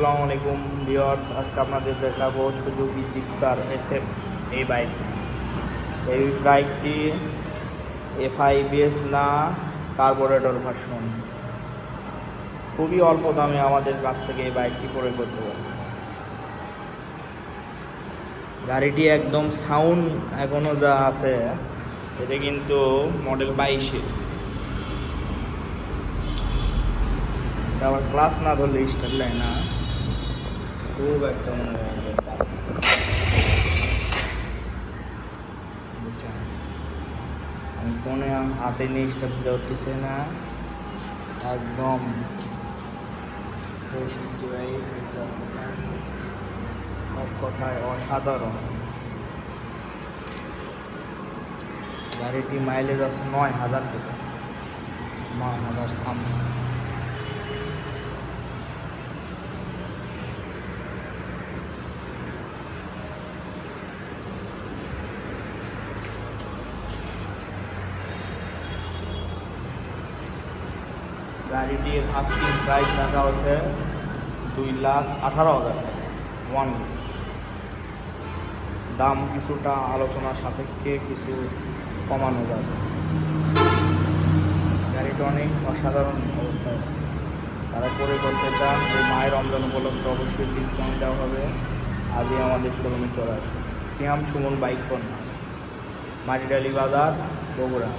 আসসালামু আলাইকুম ভিওর্স আজকে আপনাদের দেখাবো সুজুকি জিক্সার এস এফ এই বাইক। এই বাইকটি এফআইবিএস না, কার্বোরেটর ভার্সন। খুবই অল্প দামে আমাদের কাছ থেকে এই বাইকটি ক্রয় করতে পারে গাড়িটি একদম সাউন্ড এখনও যা আছে, এটা কিন্তু মডেল বাইশের আবার ক্লাস না ধরলে স্টার লাইন না। খুব একটা মনে হয়? আমি ফোনে হাতে নিয়ে স্টার ধরতেছে না। একদম। কথায় অসাধারণ। গাড়িটি মাইলেজ আছে নয় হাজার টাকা নয় হাজার সামথিং। গাড়িটির আস্কিং প্রাইস রাখা হচ্ছে দুই লাখ আঠারো হাজার ওয়ান দাম কিছুটা আলোচনা সাপেক্ষে কিছু কমানো যাবে গাড়িটা অনেক অসাধারণ অবস্থায় আছে। তারা করে করতে চান এই মায়ের রমজান উপলক্ষে অবশ্যই ডিসকাউন্ট দেওয়া হবে। আজই আমাদের শোরুমে চলে আসুন। সিয়াম সুমন বাইক কন্যা মাটিডালি বাজার, বগুড়া।